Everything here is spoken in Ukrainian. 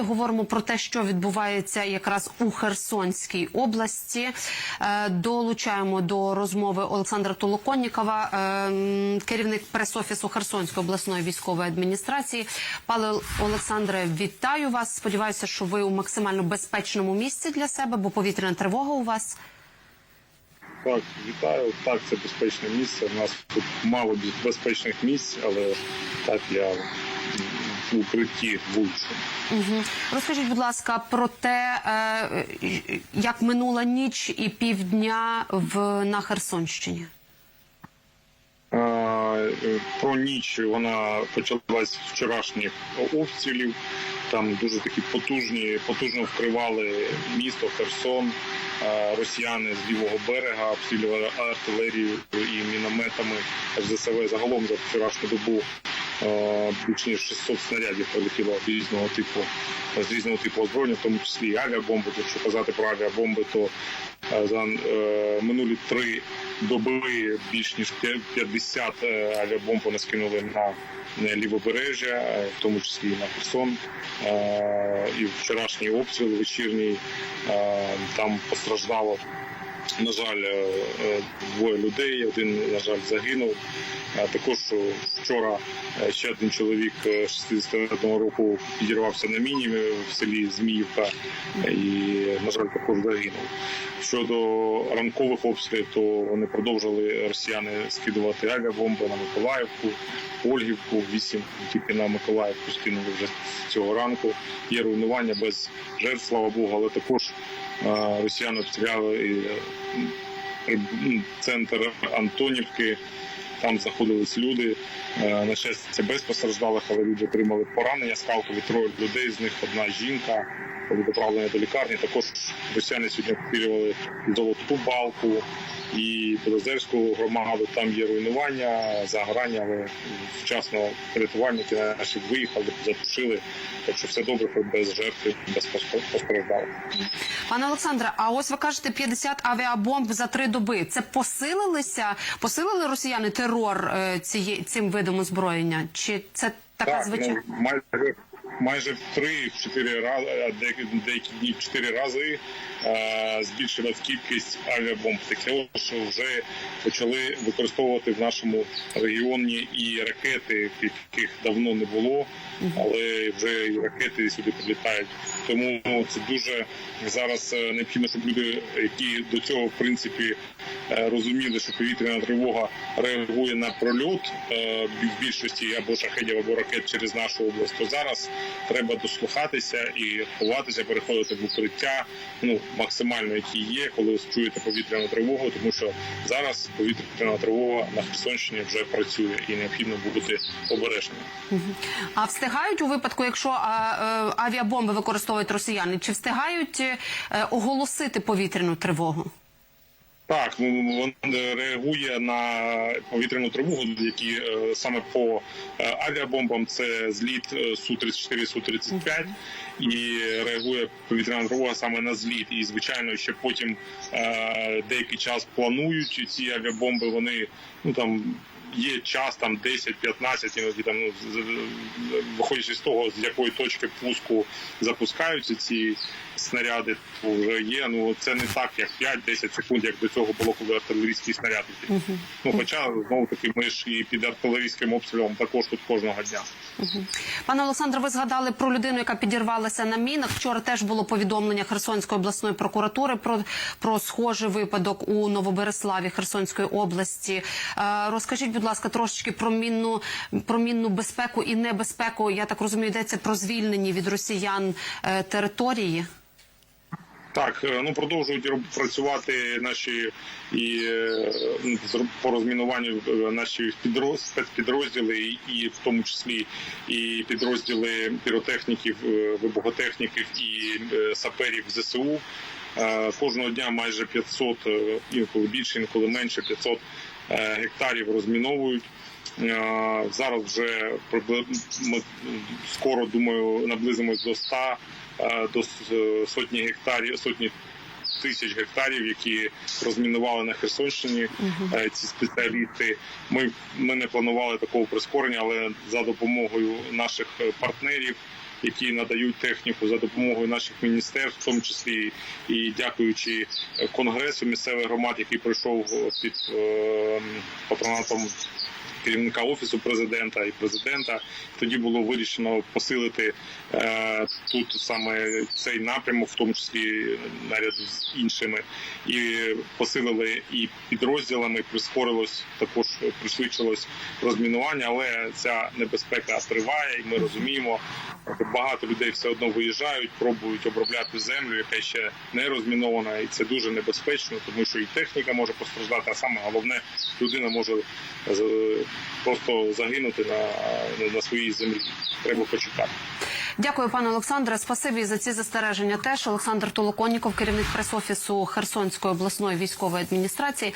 Говоримо про те, що відбувається якраз у Херсонській області. Е, Долучаємо до розмови Олександра Толоконнікова, е, керівник прес-офісу Херсонської обласної військової адміністрації. Пане Олександре, вітаю вас. Сподіваюся, що ви у максимально безпечному місці для себе, бо повітряна тривога у вас. Так, вітаю. Так, це безпечне місце. У нас тут мало безпечних місць, але так я в укритті вулицю. Угу. Розкажіть, будь ласка, про те, е, як минула ніч і півдня в на Херсонщині. Е, Про ніч вона почалась з вчорашніх обстрілів. Там дуже такі потужні, потужно вкривали місто Херсон. Росіяни з лівого берега обстрілювали артилерією і мінометами РЗСВ. Загалом за вчорашню добу а, більш ніж 600 снарядів прилетіло різного типу з різного типу озброєння, в тому числі і авіабомби. Якщо казати про авіабомби, то е, за е, минулі три доби більш ніж 50 е, авіабомб вони скинули на лівобережжя, в тому числі і на Херсон. І вчорашній обстріл вечірній там постраждало. На жаль, е, е, двоє людей, один, на жаль, загинув. Також е, вчора е, ще один чоловік е, 61 року підірвався на міні в селі Зміївка і, на жаль, також загинув. Щодо ранкових обстрілів, то вони продовжили росіяни скидувати авіабомби на Миколаївку, Ольгівку, вісім тільки на Миколаївку скинули вже цього ранку. Є руйнування без жертв, слава Богу, але також росіяни обстріляли е, центр Антонівки. Там заходились люди. Е, На щастя, без постраждалих, але люди отримали поранення скалкові троє людей. З них одна жінка були доправлені до лікарні. Також росіяни сьогодні обстрілювали золоту балку і Білозерську громаду. Там є руйнування, загорання, але вчасно рятувальники наші виїхали, затушили. Так що все добре, хоч без жертв, без постраждалих. Пане Олександре, а ось ви кажете 50 авіабомб за три доби. Це посилилися, посилили росіяни терор е, ціє, цим видом озброєння? Чи це така Так, звичайна? ну, майже майже в три в чотири рази, а деякі, деякі дні в чотири рази збільшилась кількість авіабомб. Таке, що вже почали використовувати в нашому регіоні і ракети, яких давно не було, але вже і ракети сюди прилітають. Тому це дуже зараз е, необхідно, щоб люди, які до цього в принципі е, розуміли, що повітряна тривога реагує на прольот е, в більшості або шахедів, або ракет через нашу область, то зараз треба дослухатися і ховатися, переходити в укриття, ну максимально які є, коли чуєте повітряну тривогу, тому що зараз повітряна тривога на Херсонщині вже працює і необхідно бути обережними. А встигають у випадку, якщо е, авіабомби використовують росіяни, чи встигають е, оголосити повітряну тривогу? Так, ну він реагує на повітряну тривогу, які е, саме по е, авіабомбам це зліт е, су 34 су 35 і реагує повітряна тривога саме на зліт. І звичайно, ще потім е, деякий час планують ці авіабомби. Вони ну там. Є час там 10-15, іноді там ну виходячи з того, з якої точки пуску запускаються ці снаряди, то вже є. Ну це не так, як 5-10 секунд, як до цього було, коли артилерійський снаряд летів. Ну хоча знову таки ми ж і під артилерійським обстрілом також тут кожного дня. Пане Олександре, ви згадали про людину, яка підірвалася на мінах. Вчора теж було повідомлення Херсонської обласної прокуратури про, про схожий випадок у Новобереславі Херсонської області. Е, розкажіть, будь ласка, трошечки про мінну, про мінну безпеку і небезпеку. Я так розумію, йдеться про звільнені від росіян е, території. Так, е, ну продовжують працювати наші і е, ну, по розмінуванню е, наші підроз, спецпідрозділи, і- в тому числі і підрозділи піротехніків, вибухотехніків і саперів ЗСУ. Е, Кожного дня майже 500, е, інколи більше, інколи менше 500 е, гектарів розміновують. Зараз вже ми скоро думаю наблизимось до 100 е, до сотні гектарів, сотні тисяч гектарів, які розмінували на Херсонщині. е, Ці спеціалісти. Ми, ми не планували такого прискорення, але за допомогою наших партнерів які надають техніку за допомогою наших міністерств, в тому числі і дякуючи конгресу місцевих громад, який пройшов під е, патронатом керівника офісу президента і президента. Тоді було вирішено посилити е, тут саме цей напрямок, в тому числі наряду з іншими, і посилили і підрозділами. Прискорилось також пришвидшилось розмінування, але ця небезпека триває, і ми розуміємо. Багато людей все одно виїжджають, пробують обробляти землю, яка ще не розмінована, і це дуже небезпечно, тому що і техніка може постраждати, а саме головне, людина може е, просто загинути на, на своїй землі. Треба почекати. Дякую, пане Олександре. Спасибі за ці застереження. Теж Олександр Толоконніков, керівник прес-офісу Херсонської обласної військової адміністрації.